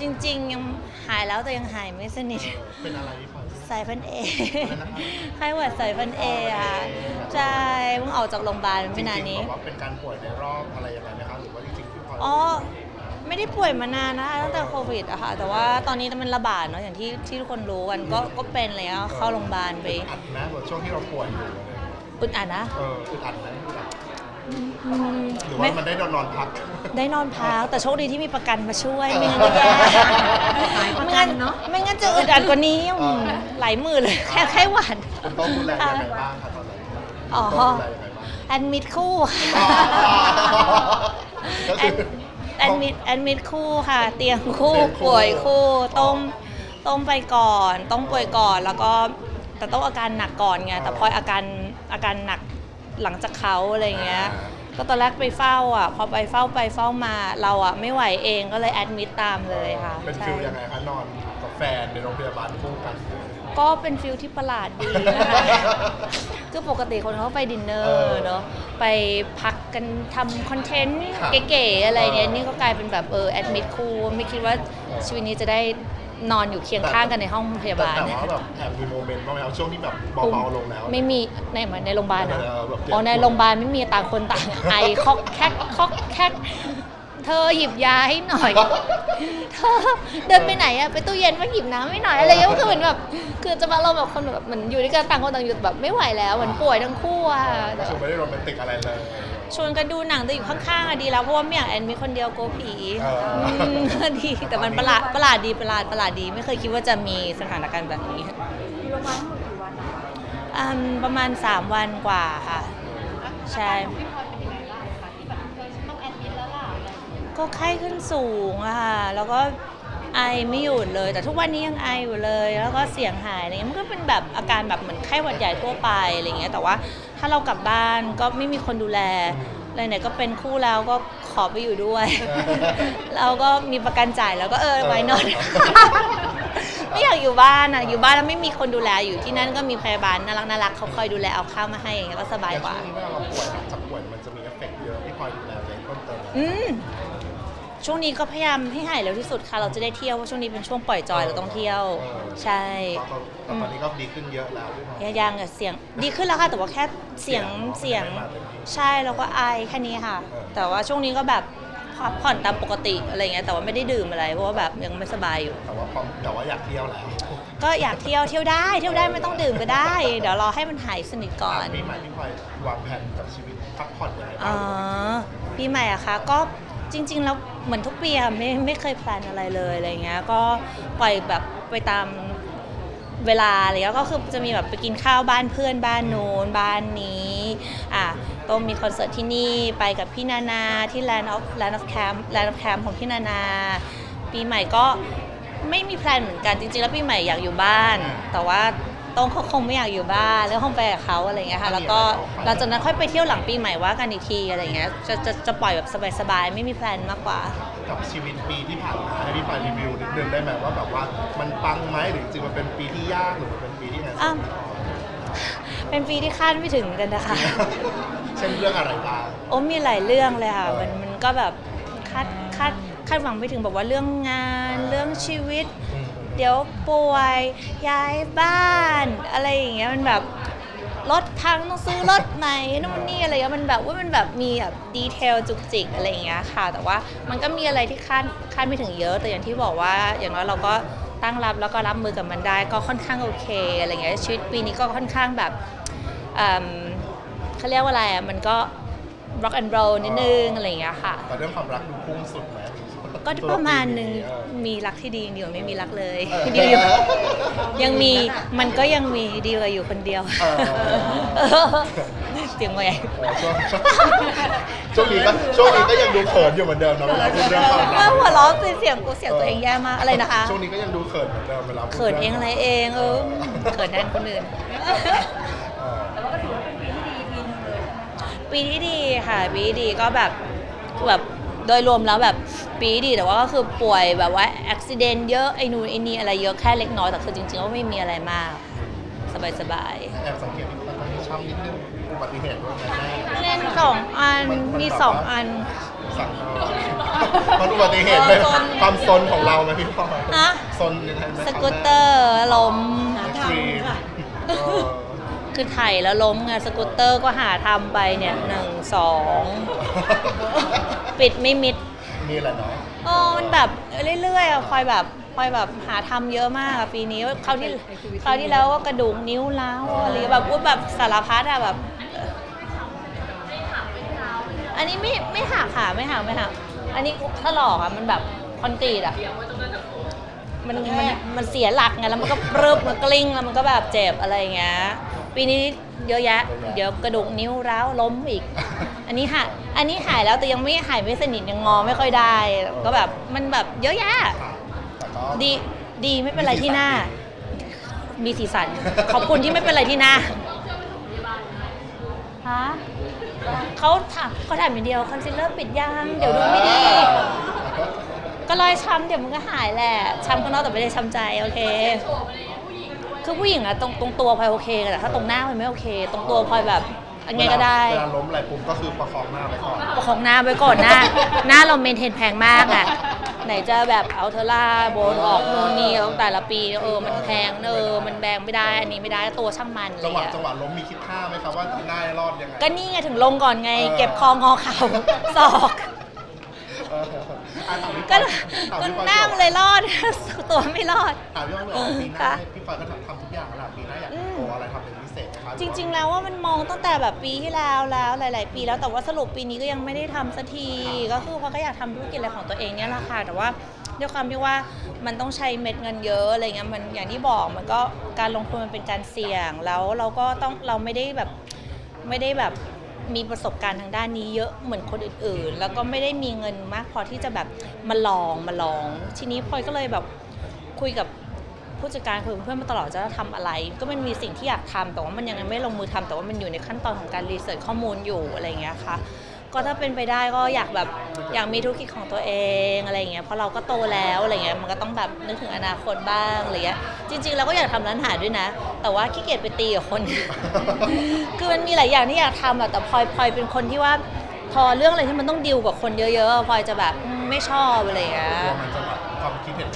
จริง ๆ ยังหายแล้วแต่ยังหายไม่สนิทเออเป็นอะไรพี่พลอยสายพันธุ์เออะไรนะคะไข้หวัดสายพันธุ์เอค่ะ ใช่เพิ่งออกจากโรงพยาบาลไม่นานนี้ จริงๆบอกว่าเป็นการป่วยในรอบอะไรยังไงไหมคะหรือว่าจริงๆพี่พลอยอ๋อ ไม่ได้ป่วยมานานนะคะตั้งแต่โควิดอะค่ะ แต่ว่าตอนนี้มันระบาดเนาะอย่างที่ที่ทุกคนรู้กันก็ก็เป็นอะไรเลยเข้าโรงพยาบาลไปอัดนะแบบช่วงที่เราป่วยอยู่อะไรอย่างเงี้ยอึดอัดนะ เอออึดอัดไหมอึดอัดอืม หรือไม่ว่ามันได้นอนนอนพัก ได้นอนพักแต่โชคดีที่มีประกันมาช่วยไม่งั้นก็แย่ไม่งั้นไม่งั้นจะอึดอัดกว่านี้อืมหลายหมื่นเลยแค่ไข้หวัดคุณต้องดูแลยังไงบ้างคะตอนนั้นอ๋อคุณต้องดูแลยังไงบ้าง แอดมิดคู่อ๋อก็แอคือดแอดมิดแอดมิดคู่ค่ะ เตียงคู่เตียงคู่ ป่วยคู่ต้มต้มไปก่อน ต้องป่วยก่อนแล้วก็แต่ต้องอาการหนักก่อนไงแต่พออาการอาการหนัก หลังจากเขาอะไรเงี้ย ก็ตอนแรกไปเฝ้าอะ พอไปเฝ้าไปเฝ้ามาเราอะไม่ไหวเองก็เลยแอดมิดตามเลยค่ะเป็นใช่ฟิลยังไงคะนอนกับแฟนในโรงพยาบาลคู่กัน ก็เป็นฟิลที่ประหลาดดีนะคะคือปกติคนเขาไปดินเนอเอร์อเนาะไปพักกันทำคอนเทนต์ครับเก๋ๆอะไรเนี่ยเออนี่ก็กลายเป็นแบบเออแอดมิดคู่ไม่คิดว่าชีวิตนี้จะได้ นอนอยู่เคียงข้างกันในห้องพยาบาล แต่ว่าแบบแอบมีโมเมนต์บ้างไหมครับช่วงที่แบบเบาๆลงแล้ว ไม่มีในเหมือนในโรงพยาบาลอะเออแบบอ๋อในโรงพยาบาลไม่มีต่างคนต่างไอคอกแคกคอกแคกเธอหยิบยาให้หน่อย เธอเดินไปไหนอะไปตู้เย็นมาหยิบน้ำให้หน่อยอะไรเงี้ยก็คือเหมือนแบบคือจะมาเราแบบคนแบบเหมือนอยู่ด้วยกันต่างคนต่างอยู่แบบไม่ไหวแล้วเหมือนป่วยทั้งคู่อะคือไม่ได้โรแมนติกอะไรเลย ชวนกันดูหนังแต่อยู่ข้างๆอะดีแล้วเพราะว่าไม่อยากแอนมีคนเดียวโกลัวผีเอออื มก็ดีแต่มันประหลาดประหลาดดีประหลาดประหลาดดี ไม่เคยคิดว่าจะมีสถานการณ์แบบนี้อยู่โรงพยาบาลทั้งหมดกี่วันนะคะอืมประมาณ 3 วันกว่าค่ะ ใช่ อาการของพี่พลอยเป็นยังไงบ้างคะที่แบบเคยฉันต้องแอดมิดแล้วล่ะอะไรอย่างเงี้ยก็ไข้ขึ้นสูงอะค่ะ แล้วก็ ไอไม่หยุดเลย แต่ทุกวันนี้ยังไออยู่เลย แล้วก็เสียงหายอะไรเงี้ยมันก็เป็นแบบอาการแบบเหมือนไข้หวัดใหญ่ทั่วไปอะไรเงี้ยแต่ว่าถ้าเรากลับบ้านก็ไม่มีคนดูแลอะไรไหนก็เป็นคู่แล้วก็ขอไปอยู่ด้วย เราก็มีประกันจ่ายแล้วก็เออไว้นอนไม่อยากอยู่บ้านอะอยู่บ้านแล้วไม่มีคนดูแลอยู่ที่นั่นก็มีพยาบาลน่ารักน่ารักเขาคอยดูแลเอาข้าวมาให้อย่างเงี้ยก็สบายกว่าช่วงนี้เวลาเราป่วยหลังจากป่วยมันจะมีเอฟเฟกต์เยอะที่คอยดูแลตัวเองเพิ่มเติม อืม ช่วงนี้ก็พยายามให้หายเร็วที่สุดค่ะ เราจะได้เที่ยวเพราะช่วงนี้เป็นช่วงปล่อยจอยเราต้องเที่ยว ใช่ แต่ตอนนี้ก็ดีขึ้นเยอะแล้วด้วยเนาะยังๆอะเสียงดีขึ้นแล้วค่ะ แต่ว่าแค่เสียงเสีเสียยงงไม่มาเต็มที่ใช่แล้วก็ไอแค่นี้ค่ะเออแต่ว่าช่วงนี้ก็แบบพักผ่อนตามปกติอะไรเงี้ยแต่ว่าไม่ได้ดื่มอะไร เพราะว่าแบบยังไม่สบายอยู่ แต่ว่าพอแต่ว่าอยากเที่ยวแล้วก็อยากเที่ยวเที่ยวได้เที่ยวได้ไม่ต้องดื่มก็ได้ เดี๋ยวรอให้มันหายสนิทก่อนปีใหม่พี่พลอยวางแผนกับชีวิตพักผ่อนยังไงอ๋บ้าองปีใหม่อะคะก็ จริง ๆ แล้วเหมือนทุกปีอะไม่ไม่เคยแพลนอะไรเลยอะไรเงี้ยก็ปล่อยแบบไปตามเวลาอะไรเงี้ยก็คือจะมีแบบไปกินข้าวบ้านเพื่อนบ้านนู้นบ้านนี้อะต้องมีคอนเสิร์ตที่นี่ไปกับพี่นานาที่ Land of Land of Camp Land of Camp ของพี่นานา ปีใหม่ก็ไม่มีแพลนเหมือนกันจริงๆ แล้วปีใหม่อยากอยู่บ้าน แต่ว่า ต้องเขาคงไม่อยากอยู่บ้านแล้วคงไปกับเขาอะไรเงี้ยค่ะแล้วก็หลังจากนั้นค่อยไปเที่ยวหลังปีใหม่ว่ากันอีกทีอะไรเงี้ยจะจะจะปล่อยแบบสบายๆไม่มีแพลนมากกว่า กับชีวิตปีที่ผ่านมาให้พี่พลอยรีวิวนิดนึงได้ไหมว่าแบบว่ามันปังไหมหรือจริงๆมันเป็นปีที่ยากหรือมันเป็นปีที่ไงอ้าวเป็นปีที่คาดไม่ถึงเหมือนกันนะคะ เช่นเรื่องอะไรบ้าง โอ้มีหลายเรื่องเลยค่ะ มันมันก็แบบคาดคาดคาดหวังไปถึงแบบว่าเรื่องงานเรื่องชีวิต อืม เดี๋ยวป่วยย้ายบ้าน อะไรอย่างเงี้ยมันแบบรถพังต้องซื้อรถใหม่นู่นนี่อะไรเงี้ยมันแบบว่ามันแบบมีแบบดีเทลจุกจิกอะไรอย่างเงี้ยค่ะ แต่ว่ามันก็มีอะไรที่คาดคาดไม่ถึงเยอะ แต่อย่างที่บอกว่าอย่างน้อยเราก็ตั้งรับแล้วก็รับมือกับมันได้ก็ค่อนข้างโอเคอะไรเงี้ยชีวิตปีนี้ก็ค่อนข้างแบบเอิ่มเขาเรียกว่าอะไรอะมันก็ rock and roll นิดนึงอะไรอย่างเงี้ยค่ะ แต่เรื่องความรักดูพุ่งสุดไหม ก็ประมาณหนึ่งเออมีรักที่ดีดีกว่าไม่มีรักเลยเออดีอยู่ยังมีมันก็ยังมีดีกว่าอยู่คนเดียวเออ เสียงแหวกโอ้ช่วงช่วงนี้ก็ช่วงนี้ก็ยังดูเขินอยู่เหมือนเดิมนะเวลาพูดเรื่องความรัว่ากหัวเราะเสียงกูเสียงตัวเองแย่มากอะไรนะคะ ช่วงนี้ก็ยังดูเขินเหมือนเดิมเวลาพูดเขินเองอะไรเองเออเขินแทนคนอื่น เออแต่ว่าก็ถือว่าเป็นปีที่ดีปีหนึงเลยใช่ไหมคะปีที่ดีค่ะปีที่ดีก็แบบแบบโดยรวมแล้วแบบ ปีที่ดีแต่ว่าก็คือป่วยแบบว่าอุบิเหตุเยอะไอ้นู่นไอ้นี่อะไรเยอะแค่เล็กน้อยแต่คือจริงๆก็ไม่มีอะไรมาก สบายแอบสังเกตที่ตอนนี้ช่ำนิดนึงอุบัติเหตุด้วยนะแม่ๆเล่นสองอันมีสองอันสั่งมันอุบัติเหตุเป็นเออซนความซนของเราไหมพี่พลอยฮะซนยังไงไหมสกูตเตอร์ล้มเอ็กซ์ตรีมเออคือไถแล้วล้มไงสกูตเตอร์ก็หาทำไปเนี่ยหนึ่งสองปิดไม่มิด นี่แหละเนาะโอ้มันแบบเรื่อยๆอะพลอยแบบพลอยแบบหาทำเยอะมากอะปีนี้เขาวที่คราวที่แล้วก็กระดูกนิ้วร้าวอะไรแบบอุ้ยแบบสารพัดอะแบบ อันนี้ไม่ไม่หักค่ะไม่หักไม่หักอันนี้ถลอกอะมันแบบคอนกรีตอะมันมันมันเสียหลักไงแล้วมันก็ปรึบมันกลิ้งแล้วมันก็แบบเจ็บอะไรอย่างเงี้ยปีนี้เยอะแยะ เดี๋ยวกระดูกนิ้วร้าวล้มอีก อันนี้หายอันนี้หายแล้วแต่ยังไม่หายไม่สนิทยังงอไม่ค่อยได้ ก็แบบมันแบบเยอะแยะค่ะแต่ก็ดีดีไม่เป็นไรที่หน้า มีสีสัน ขอบคุณที่ไม่เป็นไรที่หน้าฮะเขาถามเขาถามอย่างเดียวคอนซีลเลอร์ปิดยัง เดี๋ยวดูไม่ดี ก็รอยช้ำเดี๋ยวมันก็หายแหละช้ำข้างนอกแต่ไม่ได้ช้ำใจโอเคคือผู้หญิงอะตรงตรงตัวพลอยโอเคแต่ถ้าตรงหน้าพลอยไม่โอเค ตรงตัวพลอยแบบ อันไงก็ได้ เวลาล้มอะไรปุ๊บก็คือประคองหน้าไว้ก่อน ประคองหน้าไว้ก่อนหน้า หน้าเราเมนเทนแพงมากอะไหนจะแบบเอาเทอร่าโบนออกโน่นนี่ต้องแต่ละปีเออมันแพงเออมันแบงไม่ได้ อันนี้ไม่ได้ตัวช่างมันอะไรจังหวะเงี้ยจังหวะล้มมีคิดท่าไหมครับว่าหน้ารอดยังไง ก็นี่ไงถึงลงก่อนไง เออ เก็บคองอเข่าศอก เอออะถามพี่ปก็อยถามก็พี่ปอยหน้ามันเลยรอด ตัวไม่รอด ถามพี่ปอยเลยว่าปีหน้าค่ะพี่ปอยก็ทำทุกอย่างแล้วล่ะ จริง ๆ แล้วว่ามันมองตั้งแต่แบบปีที่แล้วแล้วหลาย ๆ ปีแล้วแต่ว่าสรุปปีนี้ก็ยังไม่ได้ทำสักทีก็คือเพราะก็อยากทำธุรกิจอะไรของตัวเองเนี่ยแหละค่ะแต่ว่าด้วยความที่ว่ามันต้องใช้เม็ดเงินเยอะอะไรเงี้ยมันอย่างที่บอกมันก็การลงทุนมันเป็นการเสี่ยงแล้วเราก็ต้องเราไม่ได้แบบไม่ได้แบบมีประสบการณ์ทางด้านนี้เยอะเหมือนคนอื่น ๆ แล้วก็ไม่ได้มีเงินมากพอที่จะแบบมาลองมาลอง ทีนี้พลอยก็เลยแบบคุยกับ ผู้จัดการคุยกับเพื่อนมาตลอดจะทำอะไร ก็มันมีสิ่งที่อยากทำแต่ว่ามันยังไม่ลงมือทำแต่ว่ามันอยู่ในขั้นตอนของการรีเสิร์ชข้อมูลอยู่อะไรอย่างเงี้ยค่ะก็ถ้าเป็นไปได้ก็อยากแบบอยากมีธุรกิจของตัวเองอะไรอย่างเงี้ยเพราะเราก็โตแล้วอะไรเงี้ยมันก็ต้องแบบนึกถึงอนาคตบ้างอะไรเงี้ยจริง ๆ เราก็อยากทำร้านอาหารด้วยนะ แต่ว่าขี้เกียจไปตีกับคน คือมันมีหลายอย่างที่อยากทำอะแต่พลอยพลอยเป็นคนที่ว่าพอเรื่องอะไรที่มันต้องดิวกับคนเยอะๆพลอยจะแบบไม่ชอบอะไรอย่างเงี้ยความคิดเห็น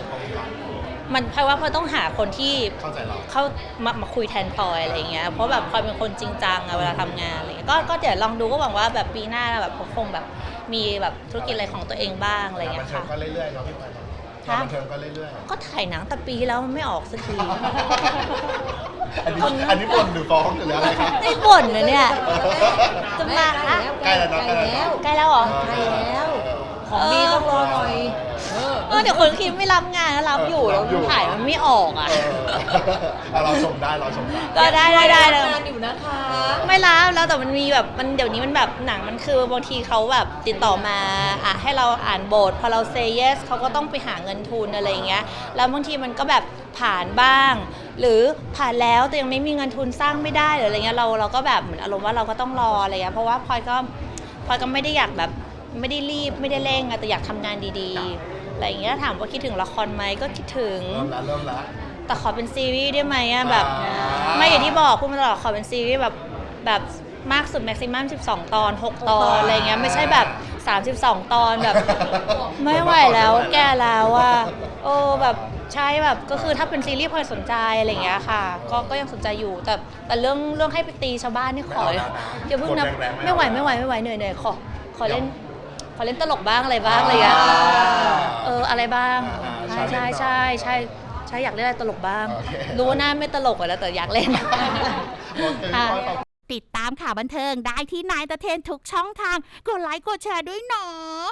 ม่ตรงกันมันพลอยว่าพลอยต้องหาคนที่เข้าใจเรา เข้ามามาคุยแทนพลอยอะไรอย่างเงี้ยเพราะแบบพลอยเป็นคนจริงจังอะเวลาทำงานอะไรเงี้ยก็ก็เดี๋ยวลองดูก็หวังว่าแบบปีหน้าแบบคงแบบมีแบบธุรกิจอะไรของตัวเองบ้างอะไรเงี้บันยเทิงค่ะก็เรื่อยๆเนาะพี่ปอยเนาะค่ะบันเทิงก็เรื่อยก็ถ่ายหนังแต่ปีที่แล้วมันไม่ออกสักทีๆอันนี้อันนี้บ่นหรือฟ้องหรืออะไรครับไม่บ่นเลยเนี่ย จะมาอะใกล้แล้วเนอะใกล้แล้วใกล้แล้วเหรอ ใกล้แล้ว ของมีต้องรอหน่อยเออ เออเดี๋ยวคนคิดไม่รับงานก็รับอยู่แล้วมันถ่ายมันไม่ออกอะ เออเอาเราชมได้เราชมได้ ก็ได้ได้ได้เลยงานอยู่นะคะ ไม่รับแล้วแต่มันมีแบบมันเดี๋ยวนี้มันแบบหนังมันคือบางทีเขาแบบติดต่อมาอะให้เราอ่านบท พอเราเซ y yes เขาก็ต้องไปหาเงินทุนอะไรอย่างเงี้ยแล้วบางทีมันก็แบบผ่านบ้าง หรือผ่านแล้วแต่ยังไม่มีเงินทุนสร้างไม่ได้หรืออะไรเงี้ยเราเราก็แบบเหมือนอารมณ์ว่าเราก็ต้องรออะไรเงี้ยเพราะว่าพลอยก็พลอยก็ไม่ได้อยากแบบไม่ได้รีบไม่ได้เร่งอะแต่อยากทำงานดีๆ อะไรอย่างเงี้ยถามว่าคิดถึงละครไหมก็คิดถึง เริ่มแล้วเริ่มแล้วแต่ขอเป็นซีรีส์ได้ไหมอะแบบ อ่า ไม่อย่างที่บอกพูดมาตลอดขอเป็นซีรีส์แบบแบบมากสุดแม็กซิมัม 12 ตอน 6 ตอน อะไรเงี้ยไม่ใช่แบบ 32 ตอนแบบ ไม่ไหวแล้วแกแล้วอะโอ้แบบใช่แบบก็คือถ้าเป็นซีรีส์พลอยสนใจอะไรเงี้ยค่ะ ก็ก็ยังสนใจอยู่แต่แต่เรื่องเรื่องให้ไปตีชาวบ้านนี่ขอไม่เอานะอย่าเพิ่งนะกดแรงๆไม่ไม่ไหวเอานะ ไม่ไหวไม่ไหวเหนื่อยเหนื่อยขอขอเล่นขอเล่นตลกบ้างอะไรบ้างอะไรเงี้ย เอออะไรบ้างอ่าใช่ใช่ challenge ใช่ใช่ใช่อยากเล่นอะไรตลกบ้าง โอเค รู้ว่าหน้าไม่ตลกอะแล้วแต่อยากเล่น โอเคพี่ปอยขอบ ติดตามข่าวบันเทิงได้ที่นายตะเทนทุกช่องทาง กดไลค์กดแชร์ด้วยเนาะ